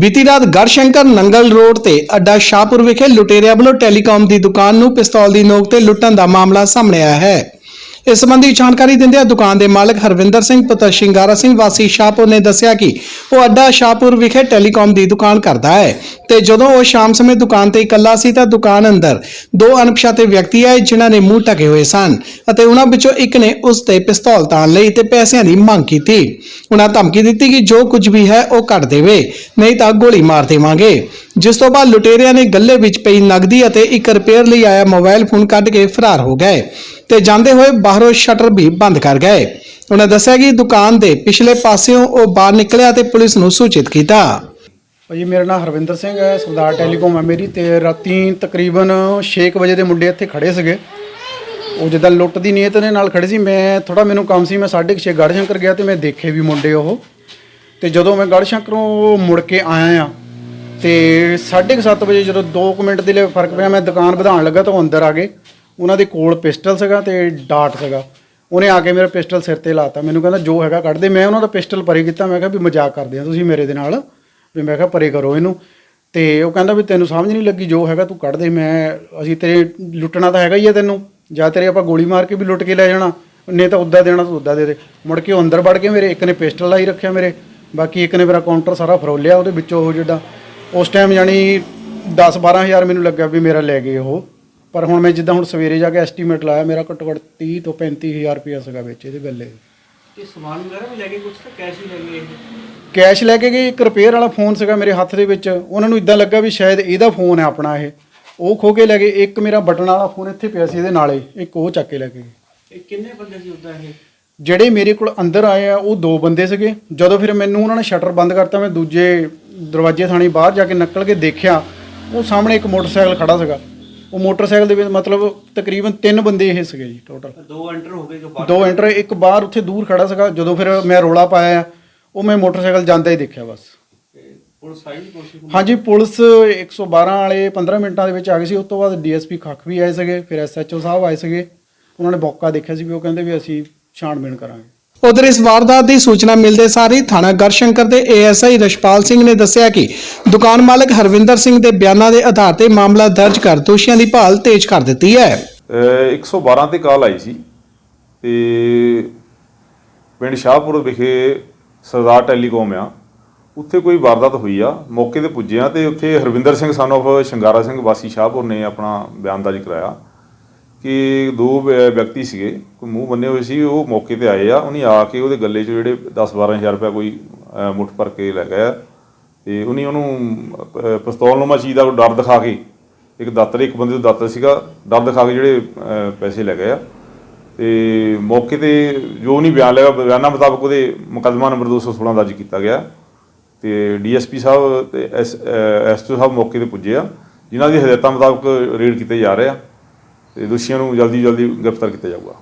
ਬੀਤੀ ਰਾਤ ਗੜਸ਼ੰਕਰ ਨੰਗਲ ਰੋਡ ਤੇ ਅੱਡਾ ਸ਼ਾਹਪੁਰ ਵਿਖੇ ਲੁਟੇਰਿਆਂ ਵੱਲੋਂ ਟੈਲੀਕਾਮ ਦੀ ਦੁਕਾਨ ਨੂੰ ਪਿਸਤੌਲ ਦੀ ਨੋਕ ਤੇ ਲੁੱਟਣ ਦਾ ਮਾਮਲਾ ਸਾਹਮਣੇ ਆਇਆ ਹੈ। ਇਸ ਸੰਬੰਧੀ ਜਾਣਕਾਰੀ ਦਿੰਦਿਆਂ ਦੁਕਾਨ ਦੇ ਮਾਲਕ ਹਰਵਿੰਦਰ ਸਿੰਘ, ਪੁੱਤਰ ਸ਼ਿੰਗਾਰਾ ਸਿੰਘ, ਵਾਸੀ ਸ਼ਾਹਪੁਰ ਨੇ ਦੱਸਿਆ ਕਿ ਉਹ ਅੱਡਾ ਸ਼ਾਹਪੁਰ ਵਿਖੇ ਟੈਲੀਕਾਮ ਦੀ ਦੁਕਾਨ ਕਰਦਾ ਹੈ ਤੇ ਜਦੋਂ ਉਹ ਸ਼ਾਮ ਸਮੇਂ ਦੁਕਾਨ ਤੇ ਇਕੱਲਾ ਸੀ ਤਾਂ ਦੁਕਾਨ ਅੰਦਰ ਦੋ ਅਣਪਛਾਤੇ ਵਿਅਕਤੀ ਆਏ ਜਿਨ੍ਹਾਂ ਨੇ ਮੂੰਹ ਢਕੇ ਹੋਏ ਸਨ ਅਤੇ ਉਹਨਾਂ ਵਿੱਚੋਂ ਇੱਕ ਨੇ ਉਸ ਤੇ ਪਿਸਤੌਲ ਤਾਣ ਲਈ ਤੇ ਪੈਸਿਆਂ ਦੀ ਮੰਗ ਕੀਤੀ। ਉਹਨਾਂ ਧਮਕੀ ਦਿੱਤੀ ਕਿ ਜੋ ਕੁਝ ਵੀ ਹੈ ਉਹ ਕੱਢ ਦੇਵੇ, ਨਹੀਂ ਤਾਂ ਗੋਲੀ ਮਾਰ ਦੇਵਾਂਗੇ। ਜਿਸ ਤੋਂ ਬਾਅਦ ਲੁਟੇਰਿਆਂ ਨੇ ਗੱਲੇ ਵਿੱਚ ਪਈ ਨਗਦੀ ਅਤੇ ਇੱਕ ਰਿਪੇਅਰ ਲਈ ਆਇਆ ਮੋਬਾਈਲ ਫੋਨ ਕੱਢ ਕੇ ਫਰਾਰ ਹੋ ਗਏ ਤੇ ਜਾਂਦੇ ਹੋਏ ਬਾਹਰੋਂ ਸ਼ਟਰ ਵੀ ਬੰਦ ਕਰ ਗਏ। ਉਹਨਾਂ ਦੱਸਿਆ ਕਿ ਦੁਕਾਨ ਦੇ ਪਿਛਲੇ ਪਾਸਿਓਂ ਉਹ ਬਾਹਰ ਨਿਕਲਿਆ ਤੇ ਪੁਲਿਸ ਨੂੰ ਸੂਚਿਤ ਕੀਤਾ। ਭਾਜੀ, ਮੇਰਾ ਨਾਮ ਹਰਵਿੰਦਰ ਸਿੰਘ ਹੈ, ਸਰਦਾਰ ਟੈਲੀਕਾਮ ਹੈ ਮੇਰੀ ਤੇ ਰਾਤੀ ਤਕਰੀਬਨ 6 ਵਜੇ ਦੇ ਮੁੰਡੇ ਇੱਥੇ ਖੜੇ ਸੀਗੇ। ਉਹ ਜਿੱਦਾਂ ਲੁੱਟ ਦੀ ਨੀਅਤ ਦੇ ਨਾਲ ਖੜੇ ਸੀ, ਮੈਂ ਥੋੜਾ ਮੈਨੂੰ ਕੰਮ ਸੀ, ਮੈਂ 6:30 ਗੜਸ਼ੰਕਰ ਗਿਆ ਤੇ ਮੈਂ ਦੇਖੇ ਵੀ ਮੁੰਡੇ ਉਹ। ਤੇ ਜਦੋਂ ਮੈਂ ਗੜਸ਼ੰਕਰੋਂ ਮੁੜ ਕੇ ਆਇਆ ਆ ਤੇ 7:30 ਵਜੇ ਜਦੋਂ 2 ਮਿੰਟ ਦੇ ਲਈ ਫ਼ਰਕ ਪਿਆ, ਮੈਂ ਦੁਕਾਨ ਵਧਾਉਣ ਲੱਗਾ ਤਾਂ ਉਹ ਅੰਦਰ ਆ ਗਏ। ਉਹਨਾਂ ਦੇ ਕੋਲ ਪਿਸਟਲ ਸੀਗਾ ਤੇ ਡਾਟ ਸੀਗਾ। ਉਹਨੇ ਆ ਕੇ ਮੇਰਾ ਪਿਸਟਲ ਸਿਰ ਤੇ ਲਾਤਾ। ਮੈਨੂੰ ਕਹਿੰਦਾ, ਜੋ ਹੈਗਾ ਕੱਢ ਦੇ। ਮੈਂ ਉਹਨਾਂ ਦਾ ਪਿਸਟਲ ਪਰੇ ਕੀਤਾ। ਮੈਂ ਕਿਹਾ ਵੀ ਮਜ਼ਾਕ ਕਰਦੇ ਆ ਤੁਸੀਂ ਮੇਰੇ ਦੇ ਨਾਲ। ਵੀ ਮੈਂ ਕਿਹਾ, ਪਰੇ ਕਰੋ ਇਹਨੂੰ। ਤੇ ਉਹ ਕਹਿੰਦਾ ਵੀ, ਤੈਨੂੰ ਸਮਝ ਨਹੀਂ ਲੱਗੀ ਜੋ ਹੈਗਾ ਤੂੰ ਕੱਢ ਦੇ। ਮੈਂ, ਅਸੀਂ ਤੇਰੇ, ਲੁੱਟਣਾ ਤਾਂ ਹੈਗਾ ਹੀ ਆ ਤੈਨੂੰ। ਜਾਂ ਤੇਰੇ ਆਪਾਂ ਗੋਲੀ ਮਾਰ ਕੇ ਵੀ ਲੁੱਟ ਕੇ ਲੈ ਜਾਣਾ। ਨੇ ਤਾਂ ਉੱਦਾਂ ਦੇਣਾ ਤੂੰ ਉੱਦਾਂ ਦੇ ਦੇ। ਮੁੜ ਕੇ ਉਹ ਅੰਦਰ ਵੜ ਕੇ ਮੇਰੇ, ਇੱਕ ਨੇ ਪਿਸਟਲ ਲਾਈ ਰੱਖਿਆ ਮੇਰੇ। ਬਾਕੀ ਇੱਕ ਨੇ ਮੇਰਾ ਕਾਊਂਟਰ ਸਾਰਾ ਫਰੋਲਿਆ ਉਹਦੇ ਵਿੱਚੋਂ ਉਹ ਜਿਹੜਾ ਉਸ ਟਾਈਮ ਯਾਨੀ 10 12000 ਮੈਨੂੰ ਲੱਗਾ ਵੀ ਮੇਰਾ ਲੈ ਗਏ ਉਹ। ਪਰ ਹੁਣ ਮੈਂ ਜਿੱਦਾਂ ਹੁਣ ਸਵੇਰੇ ਜਾ ਕੇ ਐਸਟੀਮੇਟ ਲਾਇਆ ਮੇਰਾ ਘੱਟੋ ਘੱਟ 30 ਤੋਂ 35000 ਰੁਪਇਆ ਸੀਗਾ ਵਿੱਚ ਇਹਦੇ ਗੱਲੇ। ਤੇ ਸਮਾਨ ਵਗੈਰਾ ਵੀ ਲੈ ਕੇ ਕੁਝ ਤਾਂ ਕੈਸ਼ ਹੀ ਲੈ ਗਏ ਇਹ? ਕੈਸ਼ ਲੈ ਕੇ ਗਏ ਇੱਕ ਰਿਪੇਅਰ ਵਾਲਾ ਫੋਨ ਸੀਗਾ ਮੇਰੇ ਹੱਥ ਦੇ ਵਿੱਚ। ਉਹਨਾਂ ਨੂੰ ਇਦਾਂ ਲੱਗਾ ਵੀ ਸ਼ਾਇਦ ਇਹਦਾ ਫੋਨ ਹੈ ਆਪਣਾ ਇਹ। ਉਹ ਖੋ ਕੇ ਲੈ ਗਏ ਇੱਕ ਮੇਰਾ ਬਟਨ ਵਾਲਾ ਫੋਨ ਇੱਥੇ ਪਿਆ ਸੀ ਇਹਦੇ ਨਾਲੇ ਇੱਕ ਉਹ ਚੱਕ ਕੇ ਲੈ ਕੇ ਗਏ। ਇਹ ਕਿੰਨੇ ਬੰਦੇ ਸੀ ਉਦਾਂ ਇਹ? ਜਿਹੜੇ ਮੇਰੇ ਕੋਲ ਅੰਦਰ ਆਏ ਆ ਉਹ ਦੋ ਬੰਦੇ ਸੀਗੇ। ਜਦੋਂ ਫਿਰ ਮੈਨੂੰ ਉਹਨਾਂ ਨੇ ਸ਼ਟਰ ਬੰਦ ਕਰਤਾ ਮੈਂ ਦੂਜੇ ਦਰਵਾਜ਼ੇ ਥਾਣੀ ਬਾਹਰ ਜਾ ਕੇ ਨਿਕਲ ਕੇ ਦੇਖਿਆ ਉਹ ਸਾਹਮਣੇ ਇੱਕ ਮੋਟਰਸਾਈਕਲ ਖੜਾ ਸੀਗਾ। ਉਹ ਮੋਟਰਸਾਈਕਲ ਦੇ ਵਿੱਚ ਮਤਲਬ ਤਕਰੀਬਨ ਤਿੰਨ ਬੰਦੇ ਇਹ ਸੀਗੇ ਜੀ ਟੋਟਲ ਦੋ ਐਂਟਰ ਹੋ ਗਏ ਜੋ ਬਾਹਰ ਦੋ ਐਂਟਰ ਇੱਕ ਬਾਹਰ ਉੱਥੇ ਦੂਰ ਖੜਾ ਸੀਗਾ ਜਦੋਂ ਫਿਰ ਮੈਂ ਰੋਲਾ ਪਾਇਆ ਉਹ ਮੈਂ ਮੋਟਰਸਾਈਕਲ ਜਾਂਦਾ ਹੀ ਦੇਖਿਆ ਬਸ। ਪੁਲਿਸ ਆਈ ਕੋਸ਼ਿਸ਼ ਹਾਂਜੀ ਪੁਲਿਸ 112 ਵਾਲੇ 15 ਮਿੰਟਾਂ ਦੇ ਵਿੱਚ ਆ ਗਈ ਸੀ ਉਸ ਤੋਂ ਬਾਅਦ ਡੀਐਸਪੀ ਖੱਖ ਵੀ ਆਏ ਸੀਗੇ ਫਿਰ ਐਸਐਚਓ ਸਾਹਿਬ ਆਏ ਸੀਗੇ। ਉਹਨਾਂ ਨੇ ਮੌਕਾ ਦੇਖਿਆ ਸੀ ਵੀ ਉਹ ਕਹਿੰਦੇ ਵੀ ਅਸੀਂ ਛਾਣਬੀਣ ਕਰਾਂਗੇ। ਉਧਰ ਇਸ ਵਾਰਦਾਤ ਦੀ ਸੂਚਨਾ ਮਿਲਦੇ ਸਾਰ ਹੀ ਥਾਣਾ ਗੜਸ਼ੰਕਰ ਦੇ ਏਐਸਆਈ ਰਸ਼ਪਾਲ ਸਿੰਘ ਨੇ ਦੱਸਿਆ ਕਿ ਦੁਕਾਨ ਮਾਲਕ ਹਰਵਿੰਦਰ ਸਿੰਘ ਦੇ ਬਿਆਨਾਂ ਦੇ ਆਧਾਰ ਤੇ ਮਾਮਲਾ ਦਰਜ ਕਰ ਦੋਸ਼ੀਆਂ ਦੀ ਭਾਲ ਤੇਜ਼ ਕਰ ਦਿੱਤੀ ਹੈ। 112 ਤੇ ਕਾਲ ਆਈ ਸੀ ਤੇ ਪਿੰਡ ਸ਼ਾਹਪੁਰ ਵਿਖੇ ਸਰਦਾਰ ਟੈਲੀਕਾਮ ਆ। ਉੱਥੇ ਕੋਈ ਵਾਰਦਾਤ ਹੋਈ ਆ, ਮੌਕੇ ਤੇ ਪੁੱਜਿਆ ਤੇ ਉੱਥੇ ਹਰਵਿੰਦਰ ਸਿੰਘ ਸਨ of ਸ਼ਿੰਗਾਰਾ ਸਿੰਘ ਵਾਸੀ ਸ਼ਾਹਪੁਰ ਨੇ ਆਪਣਾ ਬਿਆਨ ਦਰਜ ਕਰਾਇਆ। ਕਿ ਦੋ ਵਿਅਕਤੀ ਸੀਗੇ, ਕੋਈ ਮੂੰਹ ਬੰਨੇ ਹੋਏ ਸੀ, ਉਹ ਮੌਕੇ ਤੇ ਆਏ ਆ, ਉਹਨੇ ਆ ਕੇ ਉਹਦੇ ਗੱਲੇ 'ਚ ਜਿਹੜੇ 10-12000 ਰੁਪਏ ਕੋਈ ਮੁੱਠ ਭਰ ਕੇ ਲੈ ਗਿਆ ਤੇ ਉਹਨੇ ਉਹਨੂੰ ਪਿਸਤੌਲ ਨੁਮਾ ਚੀਜ਼ ਦਾ ਡਰ ਦਿਖਾ ਕੇ, ਇੱਕ ਦਾਤਰ, ਇੱਕ ਬੰਦੇ ਦਾ ਦਾਤਰ ਸੀਗਾ, ਡਰ ਦਿਖਾ ਕੇ ਜਿਹੜੇ ਪੈਸੇ ਲੈ ਗਏ ਆ। ਤੇ ਮੌਕੇ ਤੇ ਜੋ ਨਹੀਂ ਬਿਆਨ ਲਿਆ, ਬਿਆਨਾਂ ਮੁਤਾਬਕ ਉਹਦੇ ਮੁਕੱਦਮਾ ਨੰਬਰ 216 ਦਰਜ ਕੀਤਾ ਗਿਆ। ਤੇ ਡੀਐਸਪੀ ਸਾਹਿਬ ਤੇ ਐਸ ਐਸਟੋ ਸਾਹਿਬ ਮੌਕੇ ਤੇ ਪੁੱਜੇ ਆ, ਜਿਨ੍ਹਾਂ ਦੀ ਹਦਾਇਤਾਂ ਮੁਤਾਬਕ ਰੇਡ ਕੀਤੇ ਜਾ ਰਹੇ ਆ। ਤੇ ਦੋਸ਼ੀਆਂ ਨੂੰ ਜਲਦੀ ਜਲਦੀ ਗ੍ਰਿਫਤਾਰ ਕੀਤਾ ਜਾਊਗਾ।